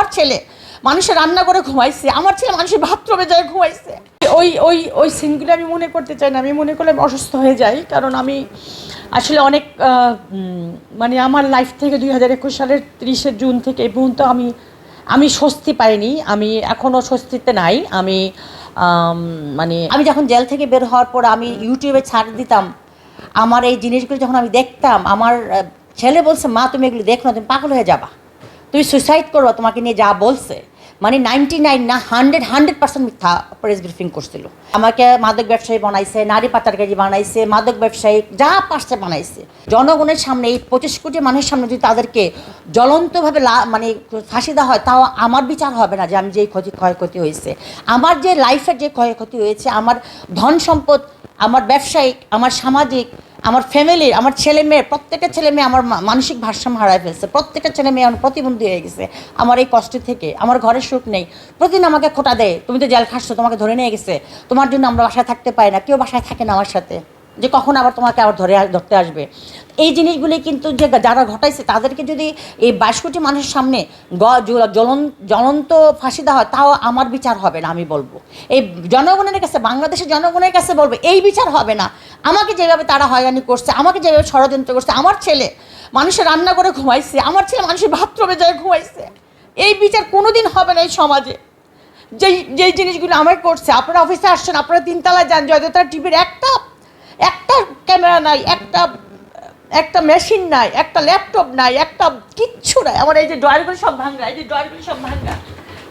আমার ছেলে মানুষের রান্না করে ঘুমাইছে আমার ছেলে মানুষের বাথরুমে যায় ঘুমাইছে। ওই ওই ওই সিনগুলো আমি মনে করতে চাই না আমি মনে করলে আমি অসুস্থ হয়ে যাই কারণ আমি আসলে অনেক মানে আমার লাইফ থেকে দুই হাজার একুশ সালের তিরিশে জুন থেকে এই পর্যন্ত আমি আমি স্বস্তি পাইনি আমি এখনও স্বস্তিতে নাই আমি আম, মানে আমি যখন জেল থেকে বের হওয়ার পর আমি ইউটিউবে ছাড় দিতাম আমার এই জিনিসগুলো যখন আমি দেখতাম আমার ছেলে বলছে মা তুমি এগুলো দেখো না তুমি পাগল হয়ে যাবা। তুমি সুইসাইড করবা তোমাকে নিয়ে যা বলছে। মানে নাইনটি নাইন না হান্ড্রেড হান্ড্রেড পার্সেন্ট মিথ্যা প্রেস ব্রিফিং করছিল। আমাকে মাদক ব্যবসায়ী বানাইছে, নারী পাচারকারী বানাইছে, মাদক ব্যবসায়ী যা পারছে বানাইছে। জনগণের সামনে এই পঁচিশ কোটি মানুষের সামনে যদি তাদেরকে জ্বলন্তভাবে মানে ফাঁসি দেওয়া হয়, তাও আমার বিচার হবে না যে আমি যে ক্ষতি ক্ষয়ক্ষতি হয়েছে। আমার যে লাইফের যে ক্ষয়ক্ষতি হয়েছে, আমার ধন সম্পদ, আমার ব্যবসায়িক, আমার সামাজিক আমার ফ্যামিলির আমার ছেলে মেয়ে, প্রত্যেকটা ছেলে মেয়ে আমার মানসিক ভারসাম্য হারায় ফেলছে। প্রত্যেকটা ছেলে মেয়ে আমার প্রতিবন্ধী হয়ে গেছে। আমার এই কষ্ট থেকে, আমার ঘরে সুখ নেই। প্রতিদিন আমাকে খোটা দেয়, তুমি তো জেল খাচ্ছ তোমাকে ধরে নিয়ে গেছে। তোমার জন্য আমরা বাসায় থাকতে পাই না, কেউ বাসায় থাকে না আমার সাথে। যে কখন আবার তোমাকে আবার ধরে ধরতে আসবে। এই জিনিসগুলি কিন্তু যে যারা ঘটাইছে, তাদেরকে যদি এই বাইশ কোটি মানুষের সামনে জ্বলন, জ্বলন্ত ফাঁসি দেওয়া হয়, তাও আমার বিচার হবে না, আমি বলব। এই জনগণের কাছে, বাংলাদেশের জনগণের কাছে বলব, এই বিচার হবে না। আমাকে যেভাবে তারা হয়রানি করছে, আমাকে যেভাবে ষড়যন্ত্র করছে, আমার ছেলে মানুষের রান্না করে ঘুমাইছে, আমার ছেলে মানুষের বাথরুমে যায় ঘুমাইছে। এই বিচার কোনোদিন হবে না এই সমাজে। যেই যেই জিনিসগুলো আমার করছে, আপনারা অফিসে আসছেন, আপনারা তিনতলায় যান, জয়দত্তা টিভির একটা একটা ক্যামেরা নাই, একটা একটা মেশিন নাই, একটা ল্যাপটপ নাই, একটা কিচ্ছু নাই। আমার এই যে ড্রয়ারগুলো সব ভাঙ্গা, এই যে ড্রয়ারগুলো সব ভাঙ্গা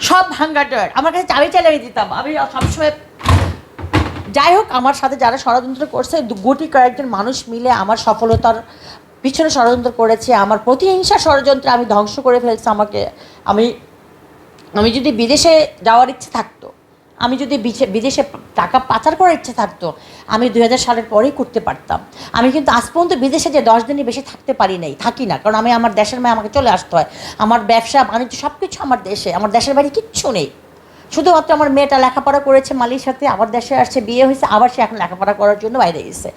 সব ভাঙ্গা ড্রয়ার। আমার কাছে চাবি চালিয়ে দিতাম। আমি সবসময় যাই হোক, আমার সাথে যারা ষড়যন্ত্র করছে গুটি কয়েকজন মানুষ মিলে আমার সফলতার পিছনে ষড়যন্ত্র করেছে। আমার প্রতিহিংসা ষড়যন্ত্রে আমি ধ্বংস করে ফেলছে আমাকে। আমি আমি যদি বিদেশে যাওয়ার ইচ্ছে থাকতো আমি যদি বিদেশে টাকা পাচার করার ইচ্ছে থাকতো, আমি দুই হাজার সালের পরেই করতে পারতাম। আমি কিন্তু আজ পর্যন্ত বিদেশে যে দশ দিনই বেশি থাকতে পারি নাই, থাকি না। কারণ আমি আমার দেশের মায়ে আমাকে চলে আসতে হয়। আমার ব্যবসা, বাণিজ্য সব কিছু আমার দেশে, আমার দেশের বাড়ি কিচ্ছু নেই। শুধুমাত্র আমার মেয়েটা লেখাপড়া করেছে মালির সাথে আমার দেশে আসছে, বিয়ে হয়েছে, আবার সে এখন লেখাপড়া করার জন্য বাইরে গেছে।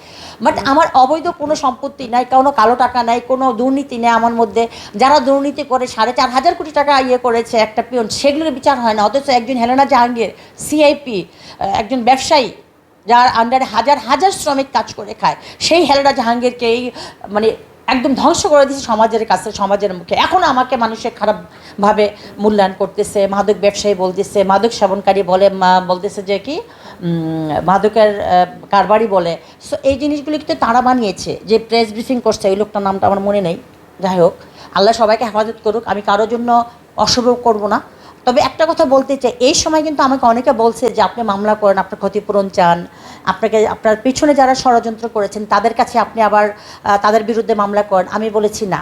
বাট আমার অবৈধ কোনো সম্পত্তি নাই, কোনো কালো টাকা নাই, কোনো দুর্নীতি নেই আমার মধ্যে। যারা দুর্নীতি করে সাড়ে চার হাজার কোটি টাকা ইয়ে করেছে একটা পিয়ন, সেগুলোর বিচার হয় না। অথচ একজন হেলেনা জাহাঙ্গীর সিআইপি একজন ব্যবসায়ী, যার আন্ডারে হাজার হাজার শ্রমিক কাজ করে খায়, সেই হেলেনা জাহাঙ্গীরকে এই মানে একদম ধ্বংস করে দিয়েছে সমাজের কাছে, সমাজের মুখে। এখনও আমাকে মানুষের খারাপভাবে মূল্যায়ন করতেছে, মাদক ব্যবসায়ী বলতেছে, মাদক সেবনকারী বলে বলতেছে যে কি মাদকের কারবারি বলে। সো এই জিনিসগুলি কিন্তু তারা বানিয়েছে, যে প্রেস ব্রিফিং করছে ওই লোকটার নামটা আমার মনে নেই। যাই হোক, আল্লাহ সবাইকে হেফাজত করুক, আমি কারোর জন্য অশুভ করব না। তবে একটা কথা বলতে চাই, এই সময় কিন্তু আমাকে অনেকে বলছে যে, আপনি মামলা করেন, আপনার ক্ষতিপূরণ চান। আপনাকে, আপনার পিছনে যারা ষড়যন্ত্র করেছেন, তাদের কাছে আপনি আবার তাদের বিরুদ্ধে মামলা করেন। আমি বলেছি, না,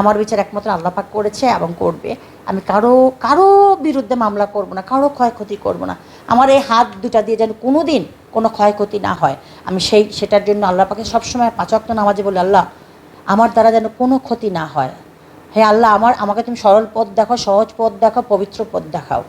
আমার বিচার একমাত্র আল্লাপাক করেছে এবং করবে। আমি কারও কারও বিরুদ্ধে মামলা করব না, কারও ক্ষয়ক্ষতি করব না। আমার এই হাত দুটা দিয়ে যেন কোনো দিন কোনো ক্ষয়ক্ষতি না হয়। আমি সেই, সেটার জন্য আল্লাহ পাকে সবসময় পাঁচক্ত নামাজে বলি, আল্লাহ, আমার দ্বারা যেন কোনো ক্ষতি না হয়। হে আল্লাহ, আমার, আমাকে তুমি সরল পথ দেখো সহজ পথ দেখো পবিত্র পথ দেখাও।